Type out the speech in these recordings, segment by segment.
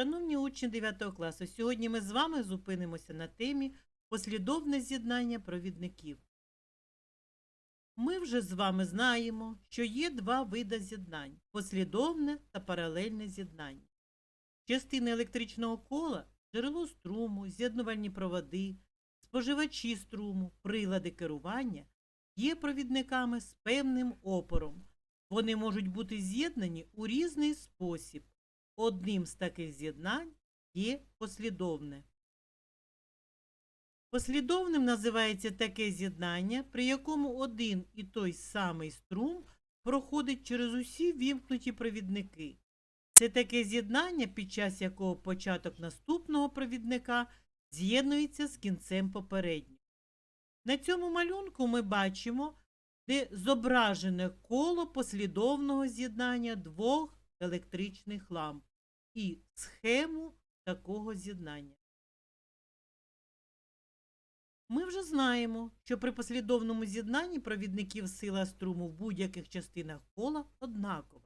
Шановні учні 9 класу, сьогодні ми з вами зупинимося на темі послідовне з'єднання провідників. Ми вже з вами знаємо, що є два види з'єднань послідовне та паралельне з'єднання. Частини електричного кола джерело струму, з'єднувальні проводи, споживачі струму, прилади керування є провідниками з певним опором. Вони можуть бути з'єднані у різний спосіб. Одним з таких з'єднань є послідовне. Послідовним називається таке з'єднання, при якому один і той самий струм проходить через усі вімкнуті провідники. Це таке з'єднання, під час якого початок наступного провідника з'єднується з кінцем попереднього. На цьому малюнку ми бачимо, де зображене коло послідовного з'єднання двох електричних ламп і схему такого з'єднання. Ми вже знаємо, що при послідовному з'єднанні провідників сила струму в будь-яких частинах кола однакова.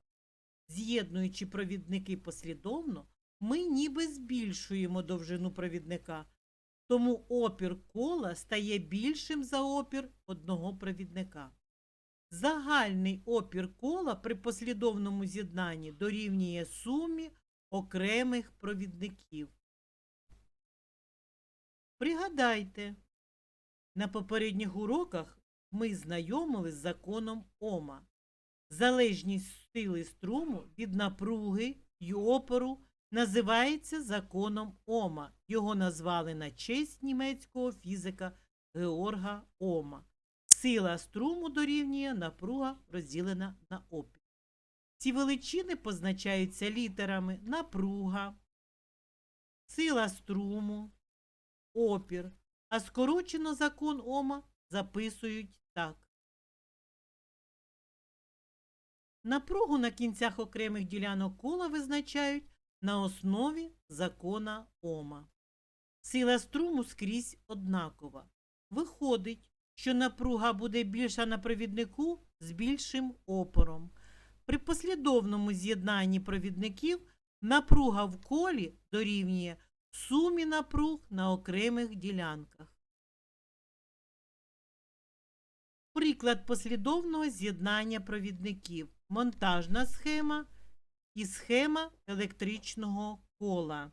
З'єднуючи провідники послідовно, ми ніби збільшуємо довжину провідника, тому опір кола стає більшим за опір одного провідника. Загальний опір кола при послідовному з'єднанні дорівнює сумі окремих провідників. Пригадайте, на попередніх уроках ми знайомили з законом Ома. Залежність сили струму від напруги й опору називається законом Ома. Його назвали на честь німецького фізика Георга Ома. Сила струму дорівнює напруга розділена на опір. Ці величини позначаються літерами напруга, сила струму, опір, а скорочено закон Ома записують так. Напругу на кінцях окремих ділянок кола визначають на основі закона Ома. Сила струму скрізь однакова. Виходить, що напруга буде більша на провіднику з більшим опором. При послідовному з'єднанні провідників напруга в колі дорівнює сумі напруг на окремих ділянках. Приклад послідовного з'єднання провідників. Монтажна схема і схема електричного кола.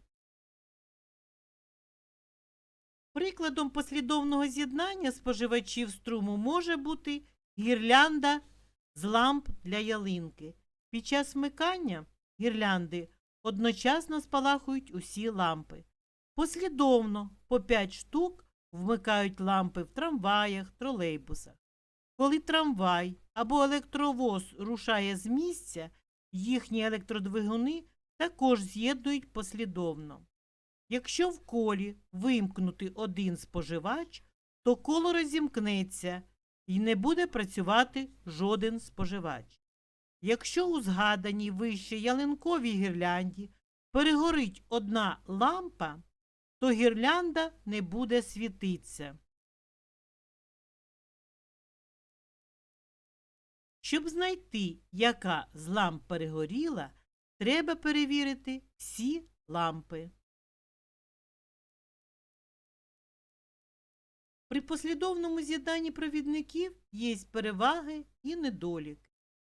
Прикладом послідовного з'єднання споживачів струму може бути гірлянда з ламп для ялинки. Під час вмикання гірлянди одночасно спалахують усі лампи. Послідовно по 5 штук вмикають лампи в трамваях, тролейбусах. Коли трамвай або електровоз рушає з місця, їхні електродвигуни також з'єднують послідовно. Якщо в колі вимкнути один споживач, то коло розімкнеться і не буде працювати жоден споживач. Якщо у згаданій вище ялинковій гірлянді перегорить одна лампа, то гірлянда не буде світитися. Щоб знайти, яка з ламп перегоріла, треба перевірити всі лампи. При послідовному з'єднанні провідників є переваги і недоліки.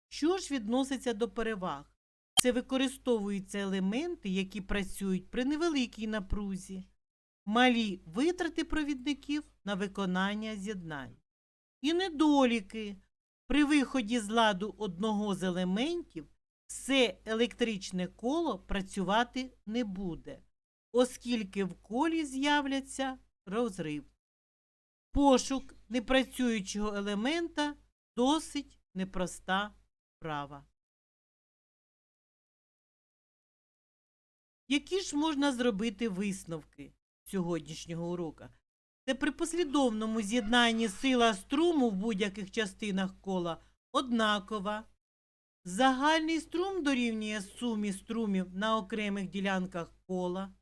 Що ж відноситься до переваг? Це використовуються елементи, які працюють при невеликій напрузі, малі витрати провідників на виконання з'єднань. І недоліки. При виході з ладу одного з елементів все електричне коло працювати не буде, оскільки в колі з'являться розрив. Пошук непрацюючого елемента досить непроста справа. Які ж можна зробити висновки сьогоднішнього урока? Це при послідовному з'єднанні сила струму в будь-яких частинах кола однакова. Загальний струм дорівнює сумі струмів на окремих ділянках кола.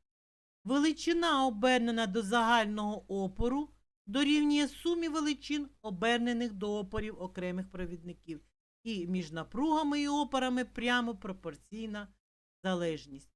Величина, обернена до загального опору, дорівнює сумі величин, обернених до опорів окремих провідників. І між напругами і опорами прямо пропорційна залежність.